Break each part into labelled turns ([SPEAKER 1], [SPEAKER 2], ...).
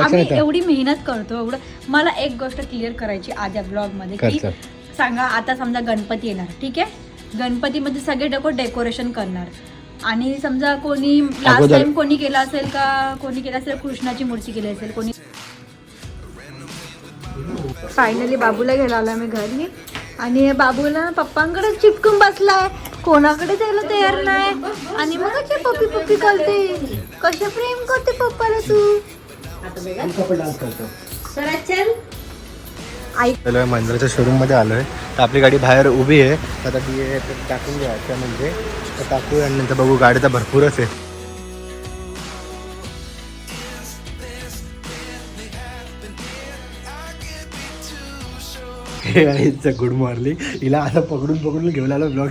[SPEAKER 1] आम्ही एवढी मेहनत करतो एवढं. मला एक गोष्ट क्लिअर करायची आज या ब्लॉगमध्ये की सांगा आता समजा गणपती येणार ठीक आहे? गणपतीमध्ये सगळे लोक डेकोरेशन करणार. आणि समजा कोणी लास्ट
[SPEAKER 2] अगोदर-
[SPEAKER 1] टाइम कोणी केलं असेल का कोणी केलं असेल कृष्णाची मूर्ती केली असेल कोणी फायनली बाबूला घ्यायला आला मी घरी. आणि बाबूला पप्पांकडे चिपकून बसलाय. कोणाकडे जायला तयार नाही. आणि मग पप्पी पप्पी करते. कशा प्रेम करते पप्पाला तू?
[SPEAKER 2] मंदिराच्या शोरूममध्ये आलोय. तर आपली गाडी बाहेर उभी आहे. आता ती टाकून घ्यायचं म्हणजे. टाकू आणि नंतर बघू गाडी तर भरपूरच आहे. हे आहे गुड मॉर्निंग. हिला आता पकडून पकडून घेऊन आलो ब्लॉग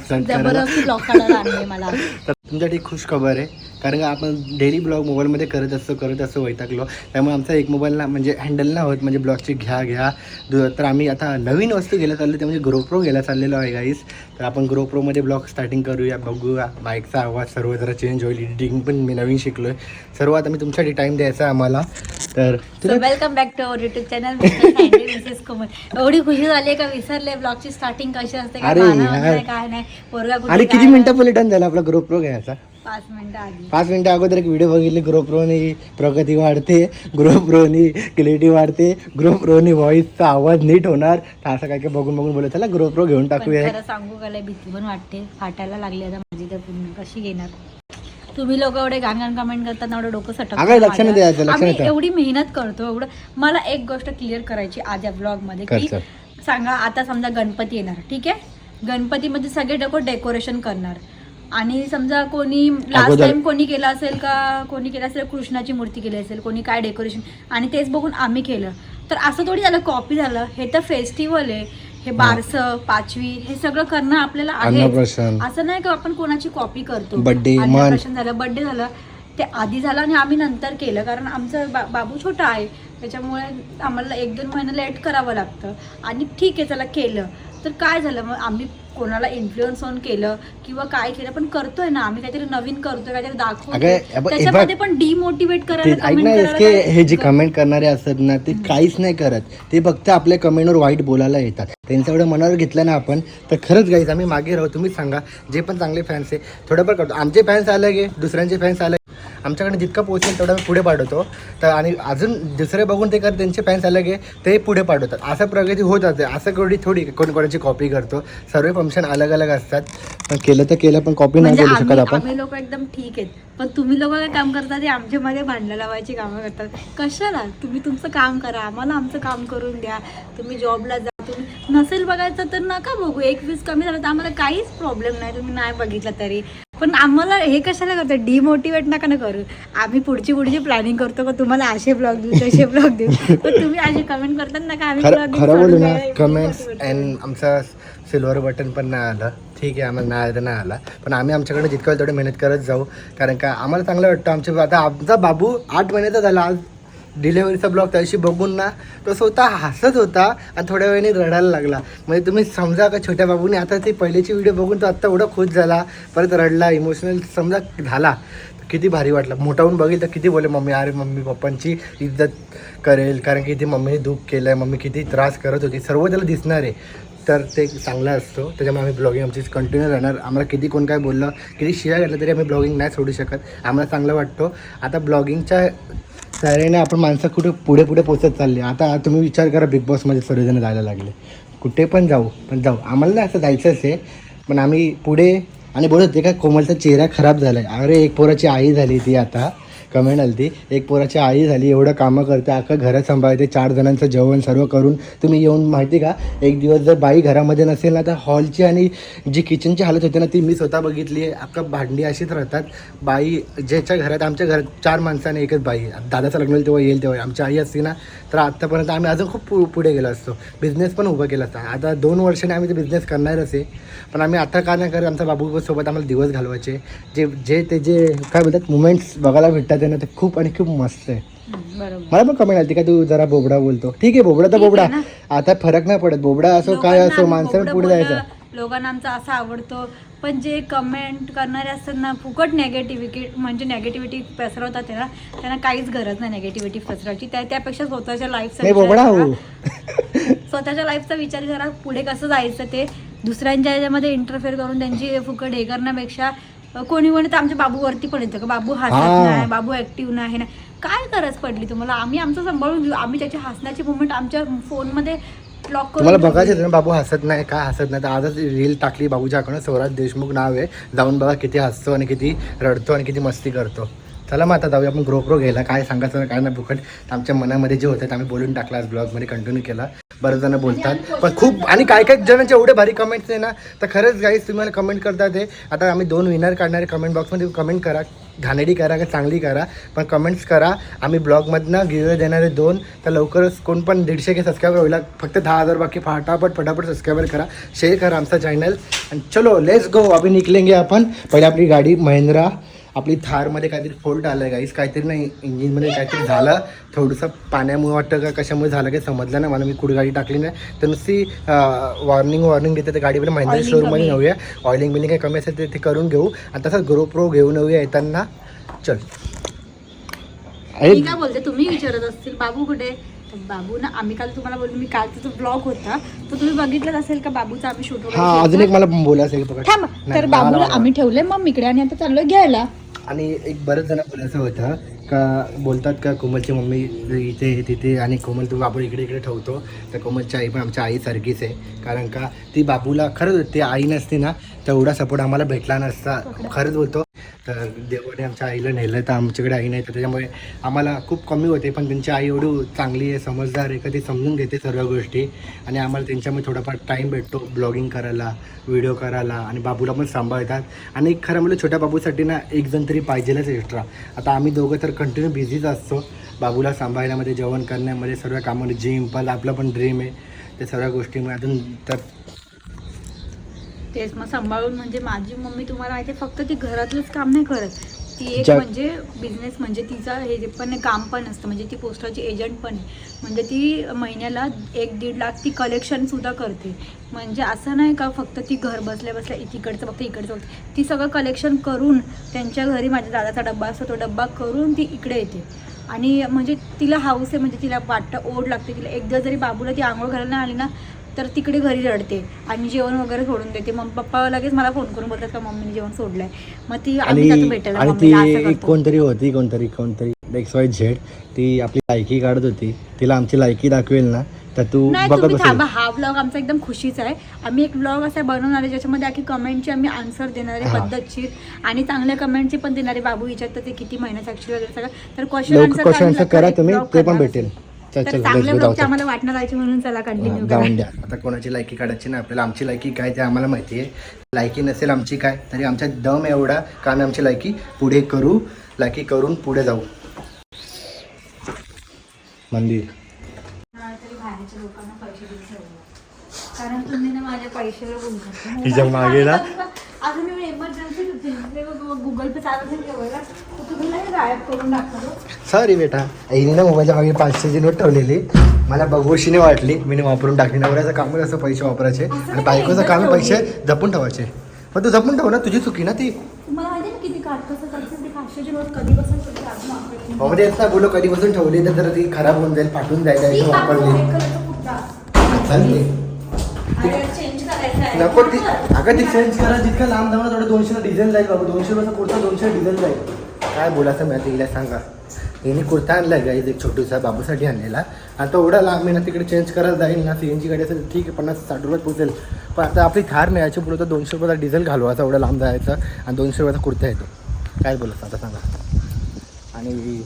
[SPEAKER 2] तर तुमच्यासाठी खुश खबर आहे. कारण का आपण डेली ब्लॉग मोबाईलमध्ये करत असतो करत असतो वैतागलो. त्यामुळे आमचा एक मोबाईलला म्हणजे हँडल नाही होत म्हणजे ब्लॉगची घ्या घ्या. तर आम्ही आता नवीन वस्तू घ्यायला चाललो ते म्हणजे ग्रोप्रो घ्यायला चाललेलो आहे गाईस तर आपण ग्रोप्रोमध्ये ब्लॉग स्टार्टिंग करूया बघूया. बाईकचा आवाज सर्व जरा चेंज होईल एडिटिंग पण मी नवीन शिकलो आहे सर्व आता मी तुमच्यासाठी टाईम द्यायचा आम्हाला. तर
[SPEAKER 1] welcome back to our YouTube channel एवढी खुशी झाली का? विसरले ब्लॉगची स्टार्टिंग कशी असते? काय
[SPEAKER 2] अरे
[SPEAKER 1] काय नाही? पोरगा कुठे
[SPEAKER 2] आणि किती मिनिटं पहिले डन झाला आपला ग्रोप्रो घ्यायचा?
[SPEAKER 1] पाच मिनिटं आधी.
[SPEAKER 2] पाच मिनिटं अगोदर एक व्हिडिओ बघितले ग्रोप्रोनी प्रगती वाढते ग्रोप्रोनी क्लिअरिटी वाढते ग्रोप्रोनी व्हॉइसचा आवाज नीट होणार. तर असं काय काय बघून बघून बोलत चला ग्रोप्रो घेऊन टाकूया.
[SPEAKER 1] खरं सांगू का लय भीती पण वाटते. फाटायला लागली आता माझी तर पूर्ण. कशी घेणार? तुम्ही लोक एवढे घाण घाण कमेंट करतात एवढं डोकं सटक
[SPEAKER 2] द्यायचं, लक्षात
[SPEAKER 1] आम्ही
[SPEAKER 2] येतं.
[SPEAKER 1] एवढी मेहनत करतो एवढं. मला एक गोष्ट क्लिअर करायची आज या ब्लॉगमध्ये
[SPEAKER 2] कर,
[SPEAKER 1] की
[SPEAKER 2] कर.
[SPEAKER 1] सांगा आता समजा गणपती येणार. ठीक आहे? गणपतीमध्ये सगळे लोक डेकोरेशन करणार. आणि समजा कोणी लास्ट
[SPEAKER 2] अगोदर-
[SPEAKER 1] टाइम कोणी केलं असेल का कोणी केलं असेल कृष्णाची मूर्ती केली असेल कोणी काय डेकोरेशन आणि तेच बघून आम्ही केलं. तर असं थोडी झालं कॉपी झालं. हे तर फेस्टिवल आहे. हे बारसं पाचवी हे सगळं करणं आपल्याला आहे
[SPEAKER 2] अन्नप्राशन.
[SPEAKER 1] असं नाही का आपण कोणाची कॉपी करतो.
[SPEAKER 2] Birthday, मन.
[SPEAKER 1] झालं बर्थडे झालं ते आधी झालं आणि आम्ही नंतर केलं. कारण आमचं बा बाबू छोटा आहे. त्याच्यामुळे आम्हाला एक दोन महिने लेट करावं लागतं. आणि ठीक आहे चला केलं. तर काय झालं? मग आम्ही कोणाला इन्फ्लुअन्स होऊन केलं किंवा काय केलं? पण करतोय ना. आम्ही काहीतरी नवीन करतोय काहीतरी दाखवतोय. त्याच्यामध्ये. पण डिमोटिवेट करायला
[SPEAKER 2] हे जे कमेंट करणारे असतात ना ते काहीच नाही करत. ते फक्त आपल्या कमेंटवर वाईट बोलायला येतात. त्यांचं एवढं मनावर घेतलं ना आपण तर खरंच गाईज आम्ही मागे राहू. तुम्हीच सांगा जे पण चांगले फॅन्स आहे थोडंफार करतो. आमचे फॅन्स अलग आहे दुसऱ्यांचे फॅन्स आहे. आमच्याकडे जितकं पोहोचेल तेवढं आम्ही पुढे पाठवतो. तर आणि अजून दुसरे बघून ते कर त्यांचे फॅन्स अलग आहे ते पुढे पाठवतात. असं प्रगती होत जाते. असं कोणी थोडी कोणी कोणाची कॉपी करतो. सर्व फंक्शन अलग अलग असतात. पण केलं तर केलं पण कॉपी नाही
[SPEAKER 1] म्हणजे
[SPEAKER 2] करू शकत
[SPEAKER 1] आम्ही
[SPEAKER 2] आपण.
[SPEAKER 1] आम्ही लोक एकदम ठीक आहेत. पण तुम्ही लोक काय काम करता ते आमच्यामध्ये भांडणं लावायची कामं करतात. कशाला? तुम्ही तुमचं काम करा. आम्हाला आमचं काम करून द्या. तुम्ही जॉबला जा. तुम्ही नसेल बघायचं तर नका बघू. एक वीस कमी झालं तर आम्हाला काहीच प्रॉब्लेम नाही. तुम्ही नाही बघितलं तरी. पण आम्हाला हे कशाला करतो? डिमोटिवेट नका ना करू. आम्ही पुढची पुढची प्लॅनिंग करतो का तुम्हाला असे ब्लॉग देऊ तसे ब्लॉग देऊ. पण तुम्ही असे कमेंट करतात ना का आम्ही
[SPEAKER 2] खरं बोलू ना कमेंट्स अँड आमचा सिल्वर बटन पण नाही आलं. ठीक आहे आम्हाला नाही आलं नाही आला. पण आम्ही आमच्याकडे जितकं तेवढं मेहनत करत जाऊ. कारण का आम्हाला चांगलं वाटतं. आमचे आता आमचा बाबू आठ महिन्याचा झाला. आज डिलेवरीचा ब्लॉग त्याशी बघून ना तो स्वतः हसत होता आणि थोड्या वेळाने रडायला लागला. म्हणजे तुम्ही समजा का छोट्या बाबूने आता ती पहिल्याची व्हिडिओ बघून तो आत्ता एवढा खुश झाला परत रडला इमोशनल समजा झाला किती भारी वाटलं. मोठाहून बघेल तर किती बोले मम्मी अरे मम्मी पप्पांची इज्जत करेल कारण की ती मम्मीने दुःख केलं आहे मम्मी किती त्रास करत होती सर्व त्याला दिसणार आहे. तर ते चांगला असतो. त्याच्यामुळे आम्ही ब्लॉगिंग आमची कंटिन्यू राहणार. आम्हाला किती कोण काय बोललं किती शिया घातलं तरी आम्ही ब्लॉगिंग नाही सोडू शकत. आम्हाला चांगलं वाटतो. आता ब्लॉगिंगच्या तयारीने आपण माणसं कुठे पुढे पुढे पोचत चालले. आता तुम्ही विचार करा बिग बॉसमध्ये सर्वजण जायला लागले. कुठे पण जाऊ पण जाऊ. आम्हाला नाही असं जायचंच आहे पण आम्ही पुढे आणि बोलत होते का कोमलचा चेहरा खराब झाला आहे अरे एक पोराची आई झाली ती आता. कमेंट आली होती एक पोराची आई झाली एवढं कामं करते अख्खं घरात सांभाळते चार जणांचं जेवण सर्व करून. तुम्ही येऊन माहिती का एक दिवस जर बाई घरामध्ये नसेल ना तर हॉलची आणि जी किचनची हालत होती ना ती मी स्वतः बघितली. आहे अख्खा भांडी अशीच राहतात. बाई ज्याच्या घरात आमच्या घरात चार माणसाने एकच बाई. दादाचं लग्न होईल तेव्हा येईल तेव्हा. आमची आई असती ना तर आत्तापर्यंत आम्ही अजून खूप पु पुढे गेलो असतो. बिझनेस पण उभा केला असता. आता दोन वर्षाने आम्ही ते बिझनेस करणारच आहे पण आम्ही आता का नाही करत? आमचा बाबूसोबत आम्हाला दिवस घालवायचे. जे जे ते जे काय बोलतात मुमेंट्स बघायला भेटतात. आहे ना ते खूप आणि खूप मस्त आहे. मला पण कमेंट आली का तू जरा बोबडा बोलतो. ठीक आहे बोबडा तर बोबडा. आता फरक नाही पडत. बोबडा असो काय असो माणसाने पुढे जायचं.
[SPEAKER 1] लोकांना आमचं असं आवडतं. पण जे कमेंट करणारे असतात ना फुकट नेगेटिव्हिटी म्हणजे नेगेटिव्हिटी पसरवतात ना त्यांना काहीच गरज नाही नेगेटिव्हिटी पसरवायची त्या त्यापेक्षा स्वतःच्या लाईफचा
[SPEAKER 2] हो.
[SPEAKER 1] स्वतःच्या लाईफचा विचार करा पुढे कसं जायचं ते. दुसऱ्यांच्या याच्यामध्ये इंटरफेअर करून त्यांची फुकट हे करण्यापेक्षा कोणी तर आमच्या बाबूवरती पण येतं का? बाबू हसत. नाही बाबू ऍक्टिव्ह नाही ना काय गरज पडली तुम्हाला? आम्ही आमचं सांभाळून घेऊ. आम्ही त्याची हसण्याची मुवमेंट आमच्या फोनमध्ये लॉक
[SPEAKER 2] तुम्हाला बघायचं होतं ना बाबू हसत नाही का? हसत नाही. तर आजच रील टाकली बाबूच्या अकाउंट स्वराज देशमुख नाव आहे. जाऊन बघा किती हसतो आणि किती रडतो आणि किती मस्ती करतो. चला मग आता जाऊया आपण ग्रोप्रो घ्यायला. काय सांगायचं काय नाही फुकट आमच्या मनामध्ये जे होतं आम्ही बोलून टाकला आज ब्लॉगमध्ये कंटिन्यू केला. बरेच जण बोलतात. पण खूप आणि काय काय जणांचे एवढे भारी कमेंट्स आहे ना तर खरंच गाईज तुम्ही मला कमेंट करता ते. आता आम्ही दोन विनर काढणारे कमेंट बॉक्समध्ये कमेंट करा घाणेडी करा का चांगली करा पण कमेंट्स करा. आम्ही ब्लॉगमधनं गिवे देणारे दोन तर लवकरच कोण पण दीडशे के सबस्क्रायबर होईल फक्त दहा हजार बाकी फटाफट फटाफट सबस्क्रायबर करा. शेअर करा आमचा चॅनल आणि चलो लेट्स गो अभि निकलेंगे आपण. पहिले आपली गाडी महिंद्रा. आपली थारमध्ये काहीतरी फोल्ट आलं आहे गाईस काहीतरी नाही इंजिनमध्ये काहीतरी झालं. थोडंसं पाण्यामुळे वाटतं का कशामुळे झालं काही समजलं नाही. मला मी कुठे गाडी टाकली नाही. तर नुसती वॉर्निंग वॉर्निंग देते त्या गाडीवर महिंद्रा शोरूममध्ये. नेऊया. ऑइलिंग बिलिंग काही कमी असेल ते ते करून घेऊ. आणि तसंच ग्रो प्रो घेऊन येऊया येताना. चल.
[SPEAKER 1] मी काय बोलते तुम्ही विचारत असतील बाबू कुठे? तर बाबू ना आम्ही काल तुम्हाला बोललो मी कालचा जो ब्लॉग होता तो तुम्ही बघितलाच असेल का? बाबूचा आम्ही शूट
[SPEAKER 2] हा अजून एक मला बोलायचं आहे बघा.
[SPEAKER 1] थांब
[SPEAKER 2] नाही,
[SPEAKER 1] तर बाबूला आम्ही ठेवले मम्मीकडे आणि आता चाललोय घ्यायला.
[SPEAKER 2] आणि एक बरंच जण बोलायचं होतं का बोलतात का कोमलची मम्मी इथे तिथे आणि कोमल तू बाबू इकडे इकडे ठेवतो. तर कोमलची आई पण आमच्या आईसारखीच आहे. कारण का ती बाबूला खरंच ती आई नसते ना तेवढा सपोर्ट आम्हाला भेटला नसता. खरंच बोलतो तर देवाने आमच्या आईला नेलं तर आमच्याकडे आई नाही तर त्याच्यामुळे आम्हाला खूप कमी होते पण त्यांची आई एवढी चांगली आहे समजदार आहे का ती समजून घेते सर्व गोष्टी. आणि आम्हाला त्यांच्यामुळे थोडाफार टाईम भेटतो ब्लॉगिंग करायला व्हिडिओ करायला आणि बाबूला पण सांभाळतात. आणि खरं म्हणजे छोट्या बाबूसाठी ना एक जण तरी पाहिजेलच एक्स्ट्रा आता आम्ही दोघं तर कंटिन्यू बिझीच असतो. बाबूला सांभाळण्यामध्ये जेवण करण्यामध्ये सर्व कामामध्ये जिम पण आपलं पण ड्रीम आहे. त्या सर्व गोष्टीमुळे अजून तर
[SPEAKER 1] तेच मग सांभाळून म्हणजे माझी मम्मी तुम्हाला माहिती फक्त ती घरातलंच काम नाही करत. ती एक म्हणजे बिझनेस म्हणजे तिचा हे जे पण काम पण असतं म्हणजे ती पोस्टाची एजंट पण आहे. म्हणजे ती महिन्याला एक दीड लाख ती कलेक्शन सुद्धा करते. म्हणजे असं नाही का फक्त ती घर बसल्या बसल्या तिकडचं फक्त इकडचं बघते. ती सगळं कलेक्शन करून त्यांच्या घरी माझ्या दादाचा डब्बा असतो तो डब्बा करून ती इकडे येते. आणि म्हणजे तिला हाऊस आहे म्हणजे तिला वाटतं ओढ लागते. तिला एकदा जरी बाबूला ती आंघोळ घालायला आली ना तर तिकडे घरी रडते. आणि जेवण वगैरे सोडून देते. मग पप्पा लगेच मला फोन करून बोलतात का मम्मीने जेवण सोडलंय? मग ती आम्ही जातो
[SPEAKER 2] आणि
[SPEAKER 1] भेटायला
[SPEAKER 2] आणि
[SPEAKER 1] मम्मीला असं
[SPEAKER 2] ती
[SPEAKER 1] करतो.
[SPEAKER 2] कोणतरी होती कोणतरी कोणतरी एक्स वाय झेड ती आपली लायकी काढत होती. तिला आमची लायकी दाखवेल ना तर तू
[SPEAKER 1] नाही
[SPEAKER 2] बघत
[SPEAKER 1] तुम्ही
[SPEAKER 2] बसेल.
[SPEAKER 1] थांबा. हा ब्लॉग आमचा एकदम खुशीचा आहे. आम्ही एक ब्लॉग असा बनवणार आहे ज्याच्यामध्ये आखी कमेंटची आम्ही आन्सर देणारे
[SPEAKER 2] हा.
[SPEAKER 1] पद्धतशीर आणि चांगल्या कमेंटचे पण देणारे बाबू विचारतात ते किती महिन्याचं ऍक्च्युअली वगैरे सगळं. तर क्वेश्चन
[SPEAKER 2] लवकर क्वेश्चन आन्सर करा तुम्ही ते पण भेटेल.
[SPEAKER 1] तर चांगल्या ब्लॉगचे आम्हाला वाटणं जायची म्हणून चला. कंटिन्यू
[SPEAKER 2] जाऊन द्या. आता कोणाची लायकी काढायची ना आपल्याला आमची लायकी काय ते आम्हाला माहिती आहे. लायकी नसेल आमची काय तरी आमच्या दम एवढा का आम्ही आमची लायकी पुढे करू लायकी करून पुढे जाऊ. मंदिर.
[SPEAKER 1] कारण तुम्ही ना माझ्या पैशाला
[SPEAKER 2] हिच्या मागे ना?
[SPEAKER 1] आता मी एमर्जन्सी गुगल पे चालू ठेवायला गायब करून टाकतो
[SPEAKER 2] सॉरी बेटा. हिने ना मोबाईलच्या मागे पाचशेची नोट ठेवलेली. मला बघूशीने वाटली. मी वापरून टाकली. नवऱ्याचं काम असं पैसे वापरायचे? आणि बायकोचं काम पैसे जपून ठेवायचे. पण तू जपून ठेव ना तुझी चुकी ना ती.
[SPEAKER 1] तुम्हाला माहिती ना किती पाचशेची नोट
[SPEAKER 2] ना बोलो कधीपासून ठेवली तर ती खराब होऊन जाईल फाटून जाईल वापरली. चालते नको ती अगं ती चेंज करा जितकं लांब धावणार थोडं दोनशे डिझेल जाईल बाबा. दोनशे रुपयाचा कुर्ता दोनशे डिझेल जाईल. काय बोलायचं माहिती इला सांगा. हिने कुर्ता आणलाय गाईज एक छोटूसा बाबूसाठी आणलेला. आणि एवढा लांब आहे ना तिकडे चेंज करायला जाईल ना सी एन जी गाडी असेल ठीक आहे पन्नास साठ रुपयात पोहोचेल. पण आता आपली थार मिळायची याची पुढे तर दोनशे रुपयाचा डिझेल घालवायचा एवढा लांब जायचं आणि दोनशे रुपयाचा कुर्ता येतो. काय बोलायचं आता सांगा. आणि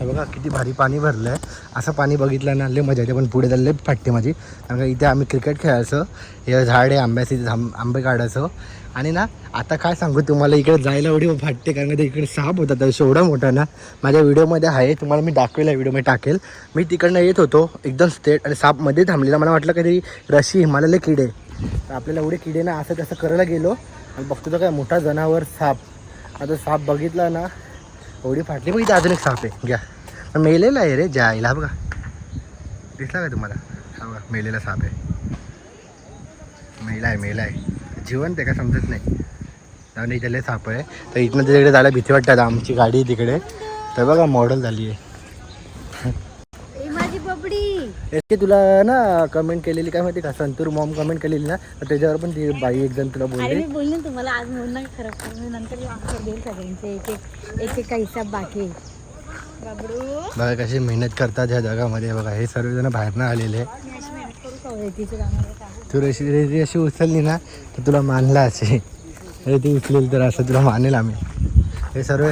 [SPEAKER 2] हे बघा किती भारी पाणी भरलं आहे असं पाणी बघितलं ना लय मजा येते पण पुढे लय फाटते माझी. कारण का इथे आम्ही क्रिकेट खेळायचो हे झाड आहे आंब्याचे आंब- आंबे काढायचं. आणि ना आता काय सांगू तुम्हाला इकडे जायला एवढी फाटते कारण का ते इकडे साप होता तर एवढा मोठा ना. माझ्या व्हिडिओमध्ये आहे तुम्हाला मी दाखवेल व्हिडिओ मी टाकेल. मी तिकडनं येत होतो एकदम स्टेट आणि सापमध्ये थांबलेला. मला वाटलं कधी रशी हिमालयाला किडे तर आपल्याला एवढे किडे ना असं तसं करायला गेलो. आणि बघतो तर काय मोठा जनावर साप. आता साप बघितला ना एवढी फाटली. बघ इथे अजून एक साप आहे. घ्या. पण मेलेला आहे रे जायला. बघा. दिसला का तुम्हाला? हा बघा मेलेला साप आहे. मेला आहे मेला आहे. जिवंत आहे का? समजत नाही. आणि त्याला साप आहे. तर इथनं तिकडे जायला भीती वाटतात आमची गाडी तिकडे. तर बघा मॉडेल झाली आहे
[SPEAKER 1] माझी
[SPEAKER 2] की तुला ना कमेंट केलेली काय माहिती का? संतूर मॉम कमेंट केलेली ना? तर त्याच्यावर पण ती बाई एक जण तुला बोलली.
[SPEAKER 1] मी बोलले ना तुम्हाला आज म्हणून नाही मी नंतर देईल सगळ्यांचे. एक एक एक एक हिसाब बाकी आहे. बाबडू
[SPEAKER 2] बघा कशी मेहनत करतात ह्या जगामध्ये. बघा हे सर्वजण बाहेरनं आलेले.
[SPEAKER 1] मी अशी मेहनत करू का रेतीचं कामाला सांगू?
[SPEAKER 2] तू रेशी रेती अशी उचलली ना तर तुला मानला असे रेती उचलेल तर असं तुला मानेल आम्ही. हे सर्व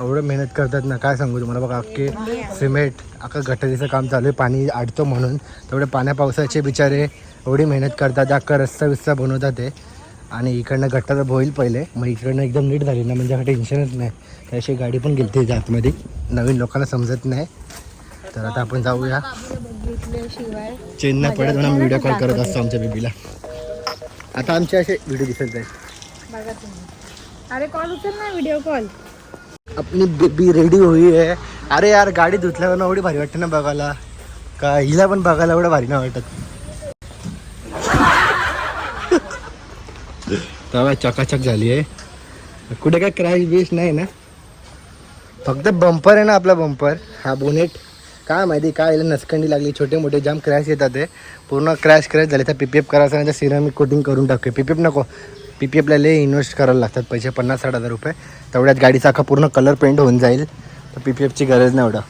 [SPEAKER 2] एवढं मेहनत करतात ना काय सांगू तुम्हाला बघा अख्खे सिमेंट अख्खा गटारीचं काम चालू आहे पाणी आडतो म्हणून. तेवढे पाण्या पावसाचे बिचारे एवढी मेहनत करतात अख्खा रस्ता बिस्ता बनवतात ते. आणि इकडनं गटार होईल पहिले मग इकडनं एकदम नीट झाली ना म्हणजे काही टेन्शनच नाही. त्याशी गाडी पण गेली त्याच्या आतमध्ये. नवीन लोकांना समजत नाही. तर आता आपण जाऊया. चेन्नई पडत म्हणून व्हिडिओ कॉल करत असतो आमच्या बेबीला. आता आमचे असे व्हिडिओ दिसत
[SPEAKER 1] जाईल अरे कॉल उचल ना व्हिडिओ कॉल
[SPEAKER 2] आपली बेबी रेडी होई आहे अरे यार गाडी धुतल्यावर एवढी भारी वाटते ना बघायला का हिला पण बघायला एवढं भारी नाही वाटत तवा चकाचक झाली आहे कुठे काय क्रॅश बिश नाही ना। फक्त बंपर आहे ना आपला बंपर हा बोनेट काय माहिती काय याला नसकंडी लागली छोटे मोठे जाम क्रॅश येतात ते पूर्ण क्रॅश क्रॅश झाले तर पी करायचं नाही तर सिरामिक कोटिंग करून टाकूया। पी नको। पी पी एफला लय इन्व्हेस्ट करायला लागतात पैसे पन्नास साठ हजार रुपये. तेवढ्यात गाडीचा अख्खा पूर्ण कलर पेंट होऊन जाईल. तर पी पी एफची गरज नाही एवढं.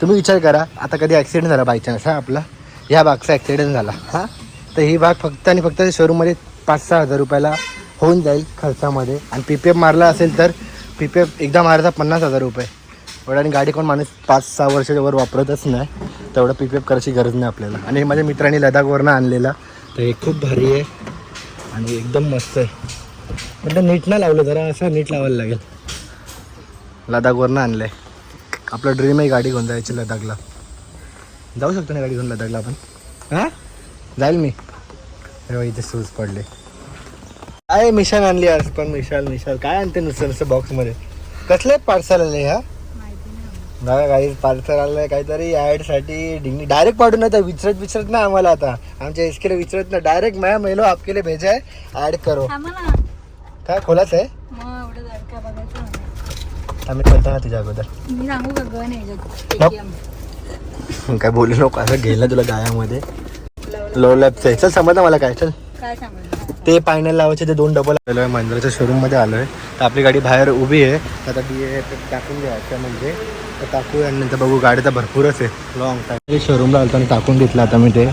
[SPEAKER 2] तुम्ही विचार करा आता कधी ॲक्सिडेंट झाला बाय चान्स हा आपला? ह्या बागचा ॲक्सिडेंट झाला हां? तर ही बाग फक्त आणि फक्त शोरूममध्ये पाच सहा हजार रुपयाला होऊन जाईल खर्चामध्ये. आणि पी पी एफ मारला असेल तर पी पी एफ एकदा मारायचा पन्नास हजार रुपये. एवढं आणि गाडी कोण माणूस पाच सहा वर्षाच्यावर वापरतच नाही. तेवढं पी पी एफ करायची गरज नाही आपल्याला. आणि हे माझ्या मित्रांनी लडाखवरनं आणलेला. तर हे खूप भारी आहे. आणि एकदम मस्त आहे. पण नीट नाही लावलं जरा असं नीट लावायला लागेल. लडाखवरनं आणलं आहे आपलं ड्रीम आहे गाडी घेऊन जायची लडाखला जाऊ शकतो ना गाडी घेऊन लडाखला आपण? हां? जाईल मी. अरे इथे सूज पडले. काय मिशाल आणली आज पण मिशाल मिशाल. काय आणते नुसतं नुसतं बॉक्समध्ये कसले पार्सल आले ह्या?
[SPEAKER 1] नाही
[SPEAKER 2] काही पार्सल आलंय काहीतरी ॲडसाठी डिंगी डायरेक्ट पाठवून नाही विचारत विचारत ना आम्हाला आता. आमच्या एसकेला विचारत ना डायरेक्ट मॅम मेलो आपके लिए भेजा है ॲड करो. काय खोलाच आहे. आम्ही करतो ना तुझ्या अगोदर. काय बोलू नको असं गेलं तुला गायामध्ये. लो लॅबचं चल समज मला काय चल.
[SPEAKER 1] काय
[SPEAKER 2] ते पायनल लावायचे ते दोन डबल आलो आहे. महिंद्राच्या शोरूममध्ये आलो आहे तर आपली गाडी बाहेर उभी आहे. आता ती टाकून घ्यायचं म्हणजे. तर टाकू आणि नंतर बघू गाडी तर भरपूरच आहे. लॉंग टाईम शोरूमला आलो आणि टाकून घेतलं आता मी ते.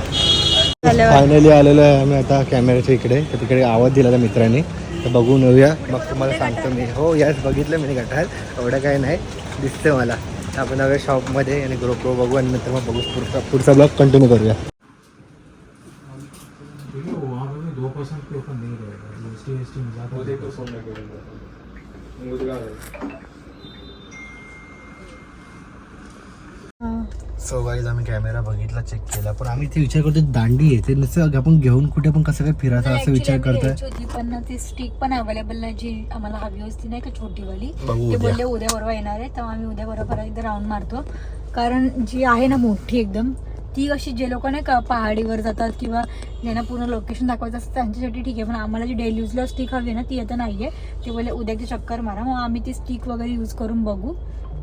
[SPEAKER 2] फायनली आलेलो आहे आम्ही आता कॅमेऱ्याच्या इकडे. तर तिकडे आवाज दिला त्या मित्रांनी. तर बघून येऊया. मग तुम्हाला सांगतो मी. हो याच बघितलं मी गटार एवढं काही नाही. दिसतं मला. तर आपण नव्या शॉपमध्ये आणि ग्रुप बघू आणि नंतर मग बघू. पुढचा पुढचा ब्लॉग कंटिन्यू करूया.
[SPEAKER 3] के ऊपर नहीं रहेगा एस टी एस टी में ज़्यादा
[SPEAKER 2] सो गाईज आम्ही कॅमेरा बघितला चेक केला. पण आम्ही ते विचार करतो दांडी आहे. ते नुसतं आपण घेऊन कुठे पण कसं काय फिरायचं असं विचार करतोय.
[SPEAKER 1] होती पण ना ती स्टिक पण अवेलेबल नाही जी आम्हाला हवी होती नाही का छोटी वाली
[SPEAKER 2] बघू
[SPEAKER 1] ते
[SPEAKER 2] उद्या.
[SPEAKER 1] बोलले उद्या बरोबर येणार आहे. तेव्हा आम्ही उद्या बरोबर एकदा राऊंड मारतो. कारण जी आहे ना मोठी एकदम ती अशी जे लोक नाही का पहाडीवर जातात किंवा ज्यांना पूर्ण लोकेशन दाखवायचं असतं त्यांच्यासाठी ठीक आहे. पण आम्हाला जी डेली यूजला स्टिक हवी आहे ना ती आता नाही आहे ते बोले उद्याची चक्कर मारा मग आम्ही ती स्टिक वगैरे यूज करून बघू.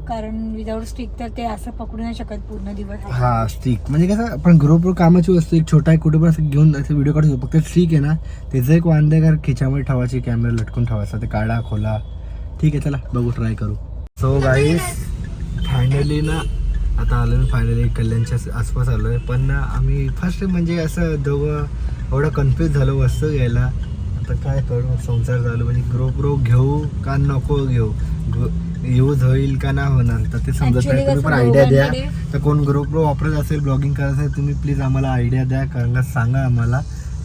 [SPEAKER 1] कारण विदाऊट स्टिक तर ते असं पकडू नाही शकत पूर्ण दिवस.
[SPEAKER 2] हा स्टिक म्हणजे कसं आपण ग्रुप कामाची वस्तू एक छोटा एक कुठे पण असं घेऊन असं व्हिडिओ काढू शकतो फक्त स्टिक आहे ना त्याचं एक वांदे आहे खिच्यामध्ये ठेवायची कॅमेरा लटकून ठेवायचा. ते काढा खोला. ठीक आहे चला बघू ट्राय करू. सो गाईस फायनली ना आता आलो मी फायनली कल्याणच्या आसपास आलो आहे पण आम्ही फर्स्ट म्हणजे असं दोघं एवढं कन्फ्यूज झालो वस्तू घ्यायला आता काय करू? संसार चालू म्हणजे ग्रुप रो घेऊ का नको घेऊ? यूज होईल का नाही होणार? तर ते समजत नाही. तुम्ही पण आयडिया द्या. तर कोण ग्रुपरो वापरत असेल ब्लॉगिंग करत असेल तुम्ही प्लीज आम्हाला आयडिया द्या. कारण का सांगा आम्हाला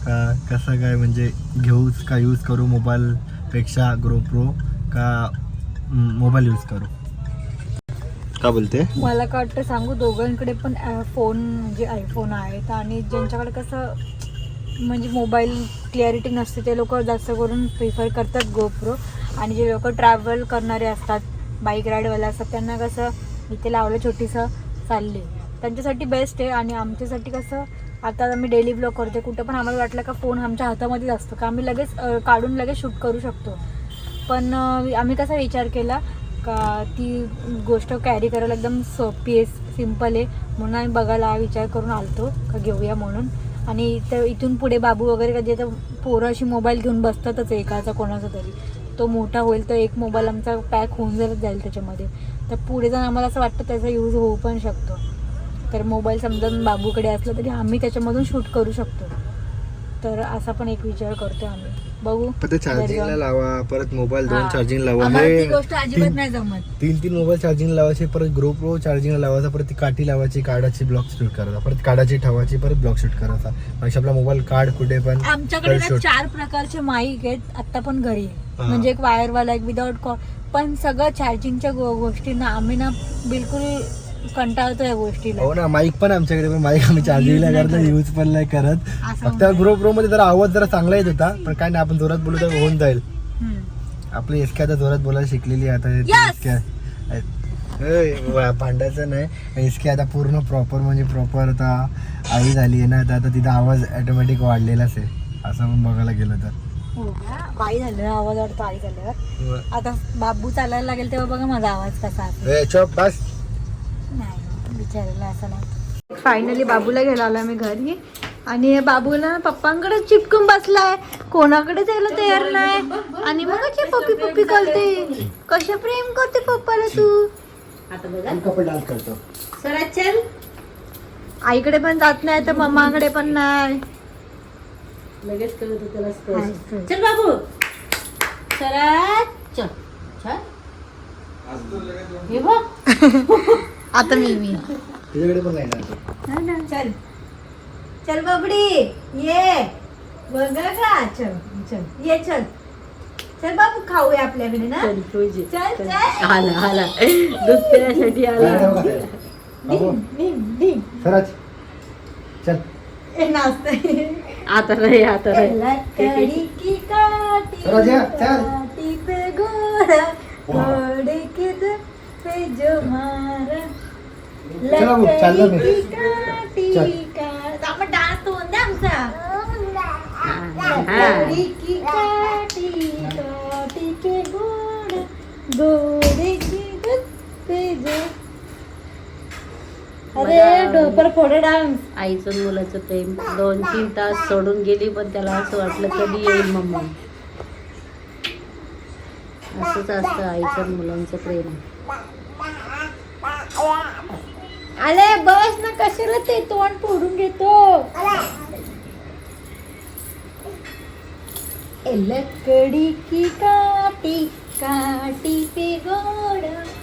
[SPEAKER 2] का कसं काय म्हणजे घेऊ का यूज करू मोबाईलपेक्षा ग्रोप्रो का मोबाईल यूज करू? का बोलते?
[SPEAKER 1] मला काय वाटतं सांगू दोघांकडे पण फोन म्हणजे आयफोन आहेत आणि ज्यांच्याकडे कसं म्हणजे मोबाईल क्लिअरिटी नसते ते लोक जास्त करून प्रिफर करतात गोप्रो आणि जे लोक ट्रॅव्हल करणारे असतात बाईक राईडवाले असतात त्यांना कसं इथे लावलं छोटीसं चालली. त्यांच्यासाठी बेस्ट आहे आणि आमच्यासाठी कसं आता आम्ही डेली ब्लॉग करते कुठं पण आम्हाला वाटलं का फोन आमच्या हातामध्येच असतो का आम्ही लगेच काढून लगेच शूट करू शकतो. पण आम्ही कसा विचार केला का ती गोष्ट कॅरी करायला एकदम सोपी आहे सिंपल आहे. म्हणून आम्ही बघायला विचार करून आलतो का घेऊया म्हणून. आणि इथं इथून पुढे बाबू वगैरे कधी आता पोरं अशी मोबाईल घेऊन बसतातच एकाचा कोणाचा तरी. तो मोठा होईल तर एक मोबाईल आमचा पॅक होऊन जाईल जाईल त्याच्यामध्ये. तर पुढे जाऊन आम्हाला असं वाटतं त्याचा यूज होऊ पण शकतो. तर मोबाईल समजा बाबूकडे असला तरी आम्ही त्याच्यामधून शूट करू शकतो. तर असा पण एक विचार करतो आम्ही. बघू
[SPEAKER 2] पण ते चार्जिंगला लावा परत मोबाईल दोन
[SPEAKER 1] हा.
[SPEAKER 2] चार्जिंग लावा
[SPEAKER 1] आम्हाला ती गोष्ट अजिबात
[SPEAKER 2] तीन-
[SPEAKER 1] नाही जमत
[SPEAKER 2] तीन तीन मोबाईल चार्जिंग लावायचे परत ग्रुप रो चार्जिंग लावायचा परत ती काठी लावायची कार्डाची ब्लॉक शूट करायचा परत कार्डाची ठेवायची परत ब्लॉक शूट करायचा म्हणजे आपला मोबाईल कार्ड कुठे पण
[SPEAKER 1] आमच्याकडे ना. चार प्रकारचे माईक आहेत आता पण घरी.
[SPEAKER 2] हा.
[SPEAKER 1] म्हणजे एक वायरवाला एक विदाउट कॉल पण सगळं चार्जिंगच्या गोष्टींना आम्ही ना बिलकुल कंटाळतो या गोष्टीला.
[SPEAKER 2] हो ना माईक पण आमच्याकडे पण माईक आम्ही चार्जिंगला
[SPEAKER 1] नाही
[SPEAKER 2] करतो
[SPEAKER 1] करत.
[SPEAKER 2] यूज पण नाही करत.
[SPEAKER 1] असं
[SPEAKER 2] फक्त
[SPEAKER 1] होतंय.
[SPEAKER 2] ग्रुप रो मध्ये जरा आवाज जरा चांगला येत होता पण काय नाही आपण जोरात बोलू तर होऊन जाईल.
[SPEAKER 1] हम्म.
[SPEAKER 2] आपली एसके आता जोरात बोलायला शिकलेली आहे आता
[SPEAKER 1] Yes!
[SPEAKER 2] एसके भांडायचं नाही. एसके आता पूर्ण प्रॉपर म्हणजे प्रॉपर आता आई झाली आहे ना आता आता तिचा आवाज ऑटोमॅटिक वाढलेलाच आहे. असं पण बघायला गेलं तर.
[SPEAKER 1] हो का? बाई झालं आवाज वाटतो आई झाल्यावर. आता बाबू चालायला लागेल तेव्हा बघा माझा आवाज कसा असेल
[SPEAKER 2] ए, चॉप बस.
[SPEAKER 1] नाही विचारायला असं नाही. फायनली बाबूला घ्यायला आला मी घरी. आणि बाबूला पप्पांकडे चिपकून बसलाय. कोणाकडे जायला तयार नाही. आणि मग कशी पप्पी पप्पी करते? कशा प्रेम करते पप्पाला तू?
[SPEAKER 2] डान्स करतो.
[SPEAKER 1] चल. आईकडे पण जात नाही तर मम्माकडे पण नाही.
[SPEAKER 4] लगेच चल बाबू. सरळ चल. चल. हे बघ.
[SPEAKER 1] आता मी मी.
[SPEAKER 2] तुझ्याकडे पण नाही ना
[SPEAKER 1] चल. चल बबडी ये. बघा का? चल चल. ये चल. चल बाबू खाऊया आपल्याकडे ना?
[SPEAKER 4] चल
[SPEAKER 1] चल.
[SPEAKER 4] आला आला. दूध पिण्यासाठी आला.
[SPEAKER 2] सरच चल.
[SPEAKER 1] ए, नाचतंय.
[SPEAKER 4] आता नाही आता नाही.
[SPEAKER 1] लकड़ी की काटी
[SPEAKER 2] राजा, चल.
[SPEAKER 1] काटी पे घोड़ा घोड़े के दर पे जो मारा.
[SPEAKER 2] चला भाऊ, चाललो मी. चल.
[SPEAKER 1] आपण डान्स तो आमचा. लकड़ी की काटी काटी के घोड़ा घोड़े की दर पे जो अरे डोपर फोडे डान्स
[SPEAKER 4] आईचं मुलाचं प्रेम दोन तीन तास सोडून गेली पण त्याला असं वाटलं कधी येईल मम्मा असंच असतं आईचं मुलांचं प्रेम
[SPEAKER 1] अरे बस ना कशाला ते तोंड फोडून घेतो? लकड़ी की काटी काटी पे घोड़ा.